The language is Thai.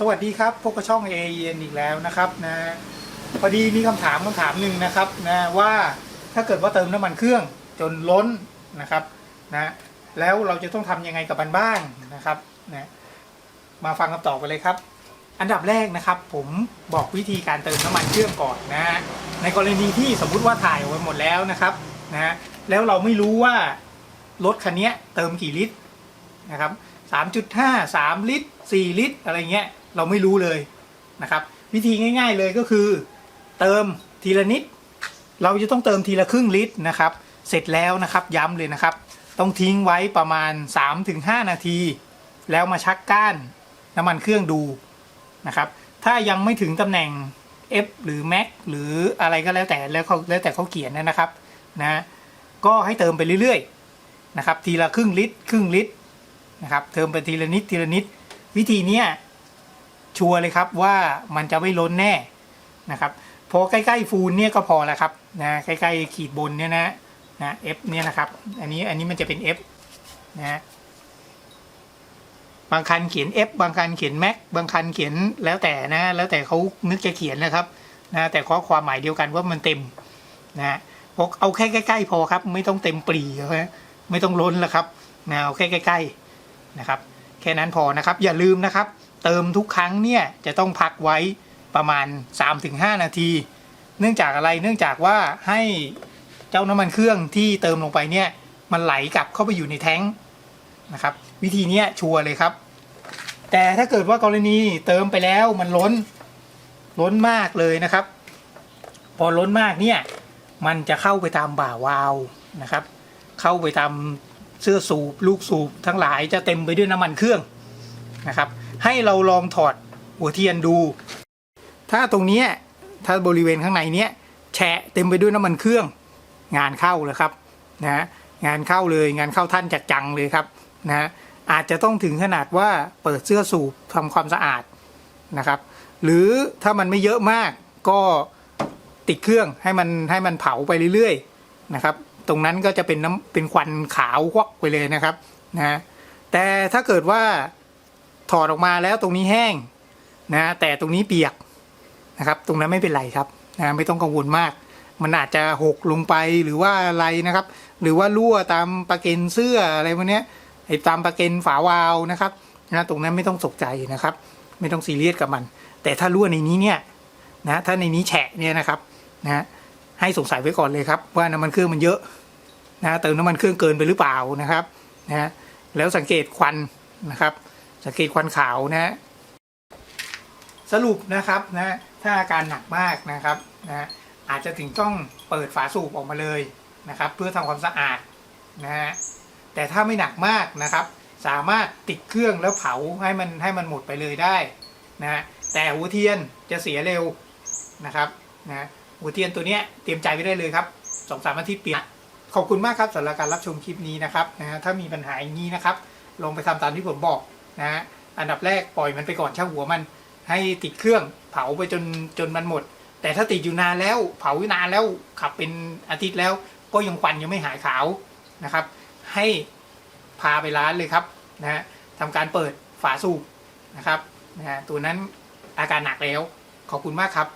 สวัสดีครับพบกับช่อง a อ n อีกแล้วนะครับนะพอดีมีคำถามคำถามหนึ่งนะครับนะว่าถ้าเกิดว่าเติมน้ำมันเครื่องจนล้นนะครับนะแล้วเราจะต้องทำยังไงกับมันบ้างนะครับนะมาฟังคำตอบกันเลยครับ อันดับแรกนะครับผมบอกวิธีการเติมน้ำมันเครื่องก่อนนะในกรณีที่สมมุติว่าถ่ายเอาไว้หมดแล้วนะครับนะฮะแล้วเราไม่รู้ว่ารถคันนี้เติมกี่ลิตรนะครับ3.5 3 ลิตร 4 ลิตร อะไรเงี้ย เราไม่รู้เลยนะครับ วิธีง่าย ๆเลยก็คือ เติมทีละนิด เราจะต้องเติมทีละครึ่งลิตรนะครับ เสร็จแล้วนะครับย้ำเลยนะครับ ต้องทิ้งไว้ประมาณ 3-5 นาที แล้วมาชักก้านน้ำมันเครื่องดูนะครับถ้ายังไม่ถึงตำแหน่ง F หรือ Max หรืออะไรก็แล้วแต่แล้วเขาแล้วแต่เขาเขียนนะครับนะก็ให้เติมไปเรื่อยๆนะครับทีละครึ่งลิตรครึ่งลิตรนะครับเติมไปทีละนิดทีละนิด วิธีนี้ ชัวร์เลยครับว่ามันจะไม่ล้นแน่นะครับพอใกล้ๆฟูลเนี่ยก็พอแล้วครับนะใกล้ๆขีดบนเนี่ยนะนะ F เนี่ยนะครับอันนี้อันนี้มันจะเป็น F นะบางคันเขียน F บางคันเขียน Max บางคันเขียนแล้วแต่นะ แล้วแต่เขานึกจะเขียนนะครับนะแต่ข้อความหมายเดียวกันว่ามันเต็มนะพกเอาแค่ใกล้ๆพอครับ ไม่ต้องเต็มปรีนะไม่ต้องล้นแล้วครับนะเอาแค่ใกล้ๆนะครับ แค่นั้นพอนะครับ อย่าลืมนะครับ เติมทุกครั้งเนี่ยจะต้องพักไว้ประมาณ 3-5 นาที เนื่องจากอะไรเนื่องจากว่าให้เจ้าน้ำมันเครื่องที่เติมลงไปเนี่ยมันไหลกลับเข้าไปอยู่ในแท้งนะครับ วิธีนี้ชัวร์เลยครับ แต่ถ้าเกิดว่ากรณีเติมไปแล้วมันล้นล้นมากเลยนะครับ พอล้นมากเนี่ยมันจะเข้าไปตามบ่าวาล์วนะครับ เข้าไปตามเสื้อสูบลูกสูบทั้งหลายจะเต็มไปด้วยน้ำมันเครื่องนะครับ ให้เราลองถอดหัวเทียนดู ถ้าตรงนี้ถ้าบริเวณข้างในเนี้ยแฉะเต็มไปด้วยน้ำมันเครื่อง งานเข้าเลยครับนะงานเข้าเลยงานเข้าท่านจัดจังเลยครับนะอาจจะต้องถึงขนาดว่าเปิดเสื้อสูบทำความสะอาดนะครับ หรือถ้ามันไม่เยอะมากก็ติดเครื่องให้มันให้มันเผาไปเรื่อยๆนะครับ ตรงนั้นก็จะเป็นน้ำเป็นควันขาวควักไปเลยนะครับนะแต่ถ้าเกิดว่า ถอดออกมาแล้วตรงนี้แห้งนะแต่ตรงนี้เปียกนะครับ ตรงนั้นไม่เป็นไรครับนะไม่ต้องกังวลมาก มันอาจจะหกลงไปหรือว่าอะไรนะครับ หรือว่ารั่วตามปะเกนเสื้ออะไรพวกนี้ไอ้ตามปะเกนฝาวาล์วนะครับนะตรงนั้นไม่ต้องตกใจนะครับ ไม่ต้องซีเรียสกับมัน แต่ถ้ารั่วในนี้เนี่ยนะถ้าในนี้แฉะเนี่ยนะครับนะให้สงสัยไว้ก่อนเลยครับว่าน้ำมันเครื่องมันเยอะนะเติมน้ำมันเครื่องเกินไปหรือเปล่านะครับนะแล้วสังเกตควันนะครับ สังเกตควันขาวนะสรุปนะครับนะถ้าอาการหนักมากนะครับนะอาจจะถึงต้องเปิดฝาสูบออกมาเลยนะครับ เพื่อทำความสะอาดนะฮะแต่ถ้าไม่หนักมากนะครับ สามารถติดเครื่องแล้วเผาให้มันให้มันหมดไปเลยได้นะฮะแต่หัวเทียนจะเสียเร็วนะครับนะหัวเทียนตัวเนี้ยเตรียมใจไว้ได้เลยครับสองสามอาทิตย์เปลี่ยนขอบคุณมากครับสำหรับการรับชมคลิปนี้นะครับนะฮะถ้ามีปัญหาอย่างนี้นะครับ ลองไปทำตามที่ผมบอก นะฮะอันดับแรกปล่อยมันไปก่อนช่างหัวมัน ให้ติดเครื่องเผาไปจนจนมันหมด แต่ถ้าติดอยู่นานแล้วเผาอยู่นานแล้วขับเป็นอาทิตย์แล้ว ก็ยังควันยังไม่หายขาวนะครับ ให้พาไปร้านเลยครับนะฮะทำการเปิดฝาสูบนะครับนะฮะตัวนั้นอาการหนักแล้วขอบคุณมากครับ